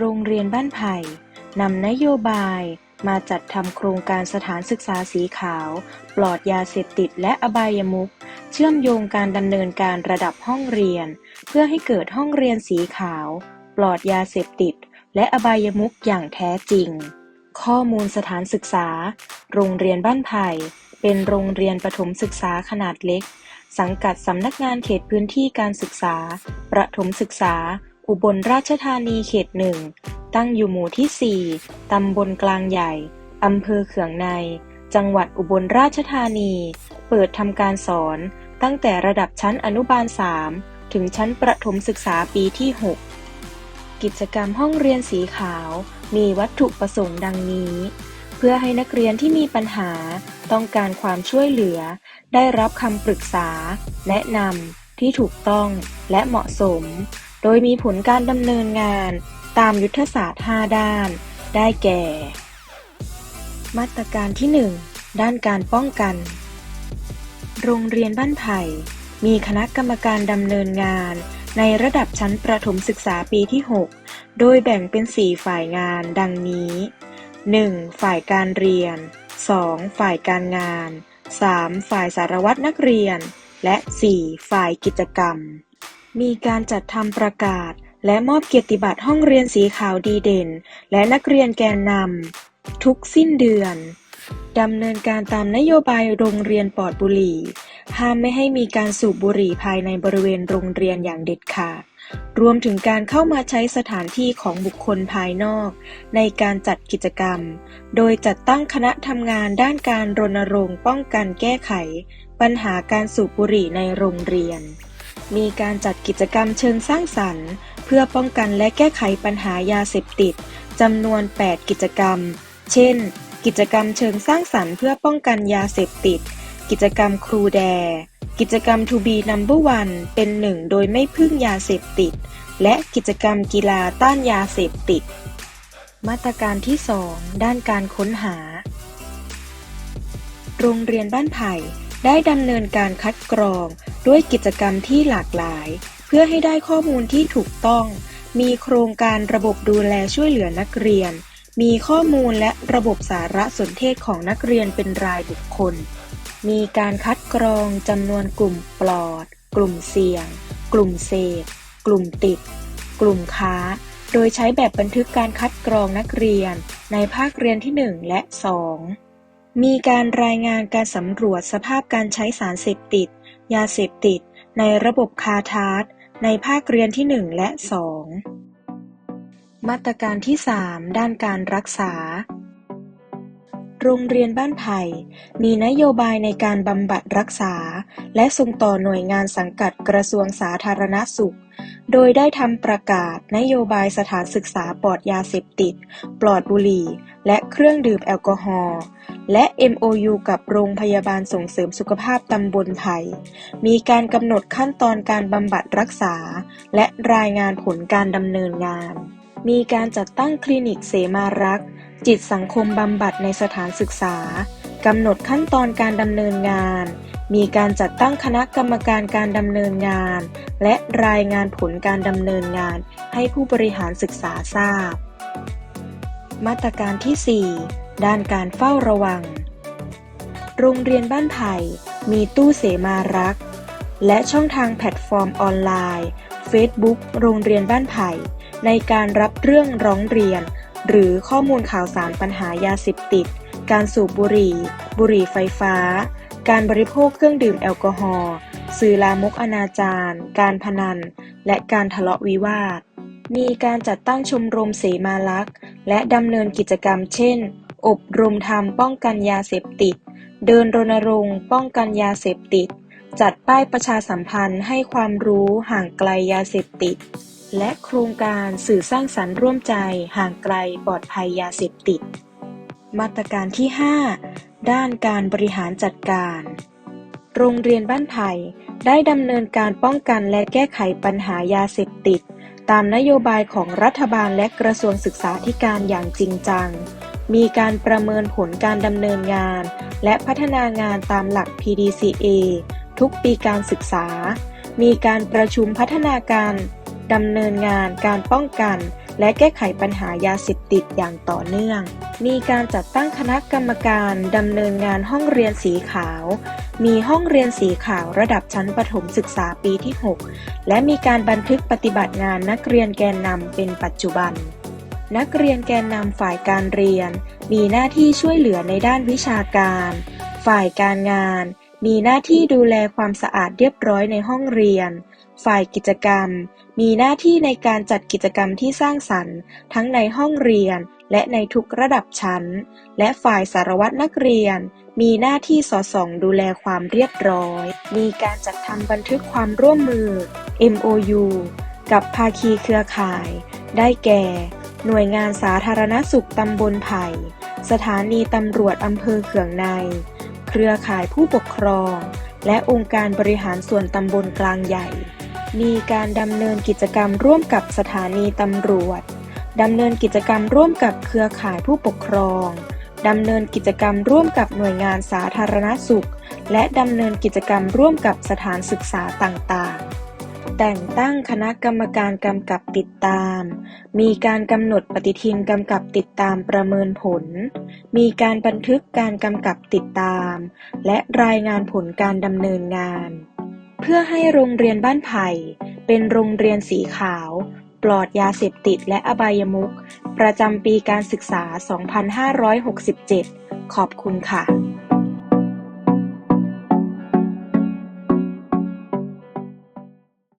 โรงเรียนบ้านไผ่นำนโยบายมาจัดทำโครงการสถานศึกษาสีขาว ปลอดยาเสพติดและอบายมุขเชื่อมโยงการดำเนินการระดับห้องเรียน เพื่อให้เกิดห้องเรียนสีขาว ปลอดยาเสพติด และอบายมุขอย่างแท้จริง ข้อมูลสถานศึกษา โรงเรียนบ้านไผ่เป็นโรงเรียนประถมศึกษาขนาดเล็ก สังกัดสำนักงานเขตพื้นที่การศึกษา ประถมศึกษา อุบลราชธานีเขตหนึ่ง ตั้งอยู่หมู่ที่ 4 ตำบลกลางใหญ่ อำเภอเขืองใน จังหวัดอุบลราชธานี เปิดทำการสอนตั้งแต่ระดับชั้นอนุบาล 3 ถึงชั้นประถมศึกษาปีที่ 6 กิจกรรมห้องเรียนสีขาว มีวัตถุประสงค์ดังนี้ เพื่อให้นักเรียนที่มีปัญหา ต้องการความช่วยเหลือ ได้รับคำปรึกษา แนะนำที่ถูกต้องและเหมาะสม โดยมีผลการดำเนินงานตามยุทธศาสตร์ 5 ด้าน ได้แก่ มาตรการที่ 1 ด้านการป้องกัน โรงเรียนบ้านไผ่ มีคณะกรรมการดำเนินงานในระดับชั้นประถมศึกษาปีที่ 6 โดยแบ่งเป็น 4 ฝ่ายงานดังนี้ 1. ฝ่ายการเรียน 2. ฝ่ายการงาน 3. ฝ่ายสารวัตรนักเรียน และ 4. ฝ่ายกิจกรรม มีการจัดทำประกาศ และมอบเกียรติบัตรห้องเรียนสีขาวดีเด่น และนักเรียนแกนนำทุกสิ้นเดือนดำเนินการตามนโยบายโรงเรียนปลอดบุหรี่ ห้ามไม่ให้มีการสูบบุหรี่ภายในบริเวณโรงเรียนอย่างเด็ดขาด รวมถึงการเข้ามาใช้สถานที่ของบุคคลภายนอก ในการจัดกิจกรรม โดยจัดตั้งคณะทำงานด้านการรณรงค์ป้องกันแก้ไข ปัญหาการสูบบุหรี่ในโรงเรียน มีการจัดกิจกรรมเชิงสร้างสรรค์ เพื่อป้องกันและแก้ไขปัญหายาเสพติดจำนวน 8 กิจกรรม เช่น กิจกรรมเชิงสร้างสรรค์เพื่อป้องกันยาเสพติด กิจกรรมครูแด กิจกรรม To be number one เป็นหนึ่งโดยไม่พึ่งยาเสพติด และกิจกรรมกีฬาต้านยาเสพติด มาตรการที่ 2 ด้านการค้นหา โรงเรียนบ้านไผ่ได้ดำเนินการคัดกรอง ด้วยกิจกรรมที่หลากหลาย เพื่อให้ได้ข้อมูลที่ถูกต้อง มีโครงการระบบดูแลช่วยเหลือนักเรียน มีข้อมูลและระบบสารสนเทศของนักเรียนเป็นรายบุคคล มีการคัดกรองจำนวนกลุ่มปลอด กลุ่มเสี่ยง กลุ่มเสพกลุ่มติด กลุ่มค้า โดยใช้แบบบันทึกการคัดกรองนักเรียน ในภาคเรียนที่ 1 และ 2 มีการรายงานการสำรวจสภาพการใช้สารเสพติด ยาเสพติด ในระบบคาทาร์ในภาคเรียนที่ 1 และ 2 มาตรการที่ 3 ด้านการรักษา โรงเรียนบ้านไผ่มีนโยบายในการบำบัดรักษา และส่งต่อหน่วยงานสังกัดกระทรวงสาธารณสุข โดยได้ทำประกาศนโยบายสถานศึกษาปลอดยาเสพติด ปลอดบุหรี่ และเครื่องดื่มแอลกอฮอล์ และ MOU กับโรงพยาบาลส่งเสริมสุขภาพตำบลไผ่มีการกำหนดขั้นตอนการบำบัดรักษา และรายงานผลการดำเนินงาน มีการจัดตั้งคลินิกเสมารัก จิตสังคมบำบัดในสถานศึกษา กำหนดขั้นตอนการดำเนินงาน มีการจัดตั้งคณะกรรมการการดำเนินงาน และรายงานผลการดำเนินงานให้ผู้บริหารศึกษาทราบ มาตรการที่ 4 ด้านการเฝ้าระวัง โรงเรียนบ้านไผ่มีตู้เสมารัก และช่องทางแพลตฟอร์มออนไลน์ Facebook โรงเรียนบ้านไผ่ ในการรับเรื่องร้องเรียน หรือข้อมูลข่าวสารปัญหายาเสพติด การสูบบุหรี่ บุหรี่ไฟฟ้า การบริโภคเครื่องดื่มแอลกอฮอล์ สื่อลามกอนาจาร การพนัน และการทะเลาะวิวาท มีการจัดตั้งชมรมเสมาลักษณ์และดำเนินกิจกรรมเช่น อบรมธรรมป้องกันยาเสพติด เดินรณรงค์ป้องกันยาเสพติด จัดป้ายประชาสัมพันธ์ให้ความรู้ห่างไกลยาเสพติด และโครงการสื่อสร้างสรรค์ร่วมใจห่างไกลปลอดภัยยาเสพติด มาตรการที่ 5 ด้านการบริหารจัดการ โรงเรียนบ้านไผ่ได้ดำเนินการป้องกันและแก้ไขปัญหายาเสพติด ตามนโยบายของรัฐบาลและกระทรวงศึกษาธิการอย่างจริงจัง มีการประเมินผลการดำเนินงาน และพัฒนางานตามหลัก PDCA ทุกปีการศึกษา มีการประชุมพัฒนาการดำเนินงานการป้องกัน และแก้ไขปัญหายาเสพติดอย่างต่อเนื่อง มีการจัดตั้งคณะกรรมการดำเนินงานห้องเรียนสีขาว มีห้องเรียนสีขาวระดับชั้นประถมศึกษาปีที่ 6 และมีการบันทึกปฏิบัติงานนักเรียนแกนนำเป็นปัจจุบัน นักเรียนแกนนำฝ่ายการเรียน มีหน้าที่ช่วยเหลือในด้านวิชาการ ฝ่ายการงาน มีหน้าที่ดูแลความสะอาดเรียบร้อยในห้องเรียน ฝ่ายกิจกรรม มีหน้าที่ในการจัดกิจกรรมที่สร้างสรรค์ ทั้งในห้องเรียน และในทุกระดับชั้น และฝ่ายสารวัตรนักเรียน มีหน้าที่สอดส่องดูแลความเรียบร้อย มีการจัดทำบันทึกความร่วมมือ MOU กับภาคีเครือข่าย ได้แก่ หน่วยงานสาธารณสุขตำบลไผ่ สถานีตำรวจอำเภอเขื่องใน เครือข่ายผู้ปกครอง และองค์การบริหารส่วนตำบลกลางใหญ่ มีการดำเนินกิจกรรมร่วมกับสถานีตำรวจ ดำเนินกิจกรรมร่วมกับเครือข่ายผู้ปกครอง ดำเนินกิจกรรมร่วมกับหน่วยงานสาธารณสุข และดำเนินกิจกรรมร่วมกับสถานศึกษาต่างๆแต่งตั้งคณะกรรมการกำกับติดตาม มีการกำหนดปฏิทินกำกับติดตามประเมินผล มีการบันทึกการกำกับติดตาม และรายงานผลการดำเนินงาน เพื่อให้โรงเรียนบ้านไผ่เป็นโรงเรียนสีขาว ปลอดยาเสพติดและอบายมุข ประจำปีการศึกษา 2567 ขอบคุณค่ะ